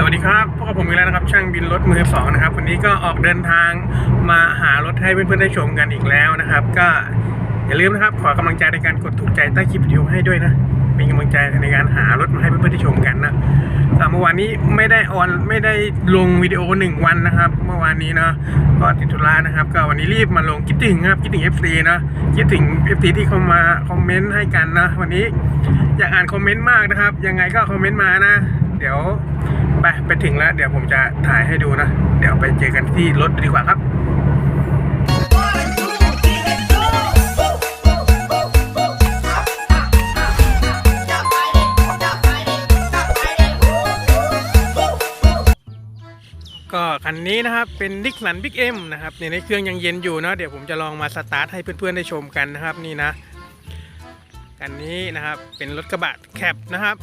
สวัสดีครับพบกับผมอีกแล้วนะครับ ช่างบินรถมือสองนะครับ วันนี้ก็ออกเดินทางมาหารถให้เพื่อนๆได้ชมกันอีกแล้วนะครับ ก็อย่าลืมนะครับ ขอกำลังใจในการกดถูกใจใต้คลิปวิดีโอให้ด้วยนะ เป็นกำลังใจในการหารถมาให้เพื่อนๆได้ชมกันนะสำหรับเมื่อวานนี้ไม่ได้ออนไม่ได้ลงวิดีโอหนึ่งวันนะครับ เมื่อวานนี้เนาะก็ติดธุระนะครับ ก็วันนี้รีบมาลงคิดถึงครับคิดถึง FC นะคิดถึง FC ที่เข้ามาคอมเมนต์ให้กันนะวันนี้อยากอ่านคอมเมนต์มากนะครับ ยังไงก็คอมเมนต์มานะ เดี๋ยว ไปไปถึงแล้ว เดี๋ยวผมจะถ่ายให้ดูนะ เดี๋ยวไปเจอกันที่รถดีกว่าครับก็คันนี้นะครับเป็นดิกสันบิ๊กเอ็มนะครับเนี่ยในเครื่องยังเย็นอยู่เนาะเดี๋ยวผมจะลองมาสตาร์ทให้เพื่อนๆได้ชมกันนะครับนี่นะคันนี้นะครับเป็นรถกระบะแคปนะครับ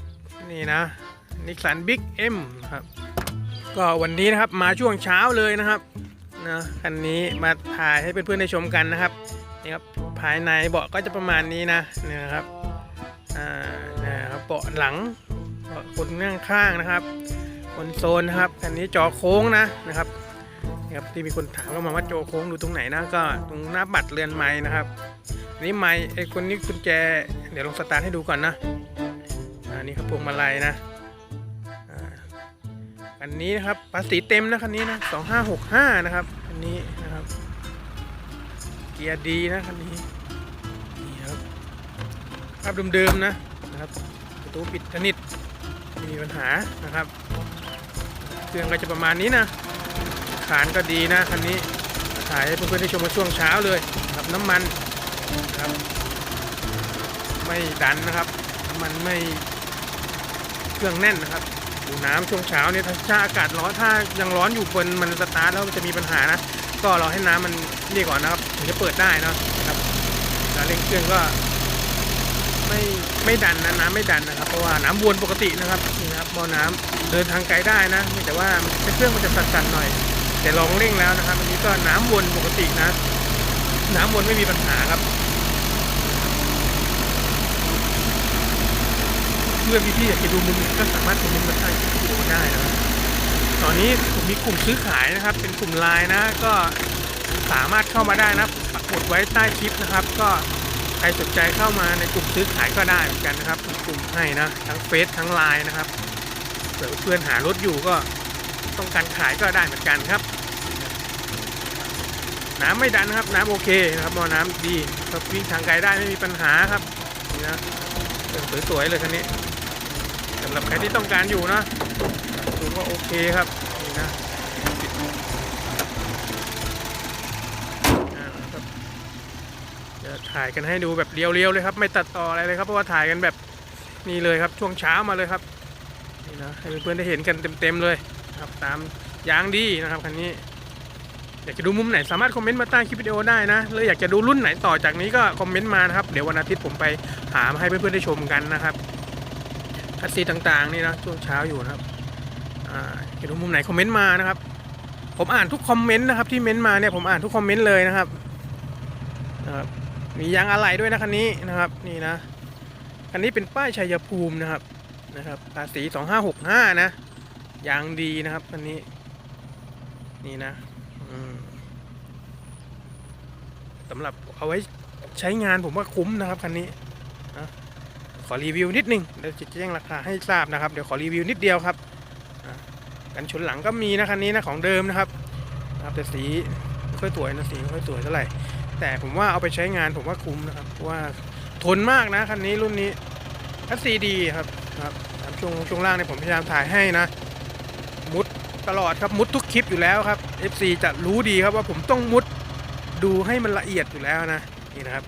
นี่นะ นิกสันบิ๊กเอ็มครับก็วันนี้นะครับมาช่วงเช้าเลยนะครับนะคันนี้มาถ่ายให้เพื่อนๆได้ชมกันนะครับนี่ครับภายในเบาะก็จะประมาณนี้นะเนี่ยนะครับอ่านะครับเบาะหลังเบาะคนนั่งข้างนะครับคอนโซลนะครับอันนี้จอโค้งนะนะครับนี่ครับที่มีคนถามเข้ามาว่าจอโค้งดูตรงไหนนะก็ตรงหน้าบัตรเรือนไม้นะครับนนี่ไม้ไอ้คนนี้กุญแจ เดี๋ยวลองสตาร์ทให้ดูก่อนนะอันนี้ครับพวงมาลัยนะ อันนี้นะครับภาษีเต็มนะคันนี้นะ2565นะครับอันนี้นะครับ เกียร์ดีนะคันนี้นี่ครับภาพเดิมๆนะนะครับประตูปิดสนิทไม่มีปัญหานะครับ เครื่องก็จะประมาณนี้นะขานก็ดีนะคันนี้ถ่ายให้เพื่อนๆได้ชมมาช่วงเช้าเลยครับน้ำมันนะครับ ไม่ดันนะครับน้ำมันไม่เครื่องแน่นนะครับ ดูน้ำช่วงเช้าเนี่ยถ้าอากาศร้อนถ้ายังร้อนอยู่บนมันสตาร์ทแล้วมันจะมีปัญหานะ ก็รอให้น้ำมันนี่ก่อนนะครับถึงจะเปิดได้นะครับแล้วเร่งเครื่องก็ไม่ไม่ดันนะน้ำไม่ดันนะครับ เพราะว่าน้ำวนปกตินะครับนี่นะครับบ่อน้ำเดินทางไกลได้นะแต่ว่าเครื่องมันจะสั่นๆหน่อย แต่ลองเร่งแล้วนะครับอันนี้ก็น้ำวนปกตินะ น้ำวนไม่มีปัญหาครับ เพื่อนพี่ๆอยากจะดูมุมไหนก็สามารถคอมเมนต์มาใต้คลิปวิดีโอได้นะครับตอนนี้ผมมีกลุ่มซื้อขายนะครับ เป็นกลุ่มไลน์นะก็สามารถเข้ามาได้นะปักหมุดไว้ใต้คลิปนะครับ ก็ใครสนใจเข้ามาในกลุ่มซื้อขายก็ได้เหมือนกันนะครับมีกลุ่มให้นะทั้งเฟซทั้งไลน์นะครับเผื่อเพื่อนหารถอยู่ก็ต้องการขายก็ได้เหมือนกันครับ น้ำไม่ดันนะครับ น้ำโอเคนะครับมอน้ำดีครับวิ่งทางไกลได้ไม่มีปัญหาครับนี่นะสวยๆเลยคันนี้ สำหรับใครที่ต้องการอยู่นะดูว่าโอเคครับนี่นะจะถ่ายกันให้ดูแบบเรียวๆเลยครับ ไม่ตัดต่ออะไรเลยครับเพราะว่าถ่ายกันแบบนี่เลยครับช่วงเช้ามาเลยครับนี่นะให้เพื่อนๆได้เห็นกันเต็มๆเลยครับตามยางดีนะครับคันนี้อยากจะดูมุมไหนสามารถคอมเมนต์มาใต้คลิปวิดีโอได้นะหรืออยากจะดูรุ่นไหนต่อจากนี้ก็คอมเมนต์มานะครับ เดี๋ยววันอาทิตย์ผมไปหามาให้เพื่อนๆได้ชมกันนะครับ คัสซีต่างๆนี่นะช่วงเช้าอยู่นะครับอ่าอยากจะดูมุมไหนคอมเมนต์มานะครับ ผมอ่านทุกคอมเมนต์นะครับที่เม้นต์มาเนี่ยผมอ่านทุกคอมเมนต์เลยนะครับนะครับมียางอะไหล่ด้วยนะคันนี้นะครับนี่นะคันนี้เป็นป้ายชัยภูมินะครับนะครับภาษี2565นะยางดีนะครับคันนี้นี่นะสำหรับเอาไว้ใช้งานผมว่าคุ้มนะครับคันนี้นะ ขอรีวิวนิดนึงเดี๋ยวจะแจ้งราคาให้ทราบนะครับ เดี๋ยวขอรีวิวนิดเดียวครับกันชนหลังก็มีนะคันนี้นะของเดิมนะครับนะครับแต่สีไม่ค่อยสวยนะสีไม่ค่อยสวยเท่าไหร่ แต่ผมว่าเอาไปใช้งานผมว่าคุ้มนะครับว่าทนมากนะคันนี้รุ่นนี้คัสซีดีครับครับช่วงช่วงล่างเนี่ยผมพยายามถ่ายให้นะมุดตลอดครับมุดทุกคลิปอยู่แล้วครับ FC จะรู้ดีครับว่าผมต้องมุดดูให้มันละเอียดอยู่แล้วนะนี่นะครับ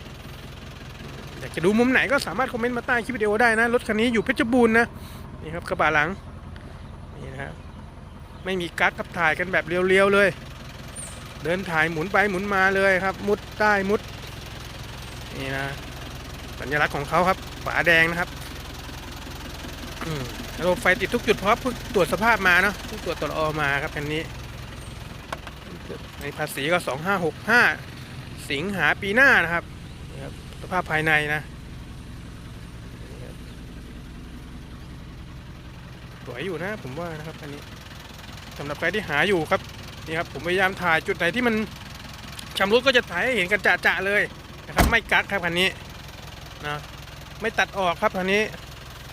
อยากจะดูมุมไหนก็สามารถคอมเมนต์มาใต้คลิปวิดีโอได้นะ รถคันนี้อยู่เพชรบูรณ์นะนี่ครับกระบะหลังนี่นะไม่มีกั๊กครับถ่ายกันแบบเรียวๆเลย เดินถ่ายหมุนไปหมุนมาเลยครับ มุดใต้มุดนี่นะสัญลักษณ์ของเขาครับฝาแดงนะครับระบบไฟติดทุกจุดเพราะเพิ่งตรวจสภาพมาเนาะเพิ่งตรวจตรอมาครับคันนี้ ในภาษีก็ 2565 สิงหาปีหน้านะครับ สภาพภายในนะ สวยอยู่นะผมว่านะครับคันนี้สำหรับใครที่หาอยู่ครับนี่ครับผมพยายามถ่ายจุดไหนที่มันชำรุดก็จะถ่ายให้เห็นกันจะๆเลยนะครับ ไม่กักครับคันนี้นะไม่ตัดออกครับคันนี้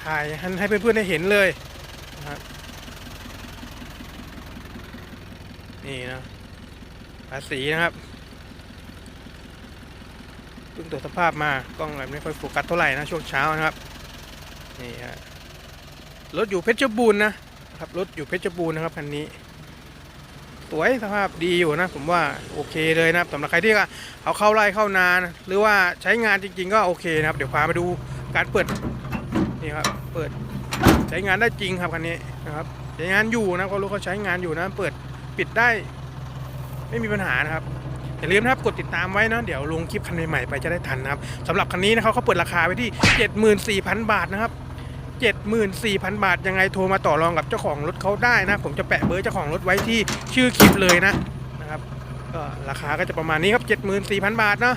ถ่ายให้ให้เพื่อนๆได้เห็นเลยนะครับนี่นะภาษีนะครับ เพิ่งตรวจสภาพมากล้องอะไรไม่ค่อยโฟกัสเท่าไหร่นะช่วงเช้านะครับนี่ฮะรถอยู่เพชรบูรณ์นะครับรถอยู่เพชรบูรณ์นะครับคันนี้ สวยสภาพดีอยู่นะ ผมว่าโอเคเลยนะครับสำหรับใครที่เอาเข้าไร่เข้านานหรือว่าใช้งานจริง ๆ ก็โอเคนะครับ เดี๋ยวพามาดูการเปิดนี่ครับเปิดใช้งานได้จริงครับคันนี้นะครับใช้งานอยู่นะก็รู้เขาใช้งานอยู่นะ เปิดปิดได้ ไม่มีปัญหานะครับ อย่าลืมนะครับกดติดตามไว้นะเดี๋ยวลงคลิปคันใหม่ๆไปจะได้ทันนะครับสำหรับคันนี้นะครับเขาเปิดราคาไว้ที่ 74,000 บาทนะครับ74,000 บาท ยังไงโทรมาต่อรองกับเจ้าของรถเขาได้นะ ผมจะแปะเบอร์เจ้าของรถไว้ที่ชื่อคลิปเลยนะนะครับก็ราคาก็จะประมาณนี้ครับ 74,000 บาทเนาะ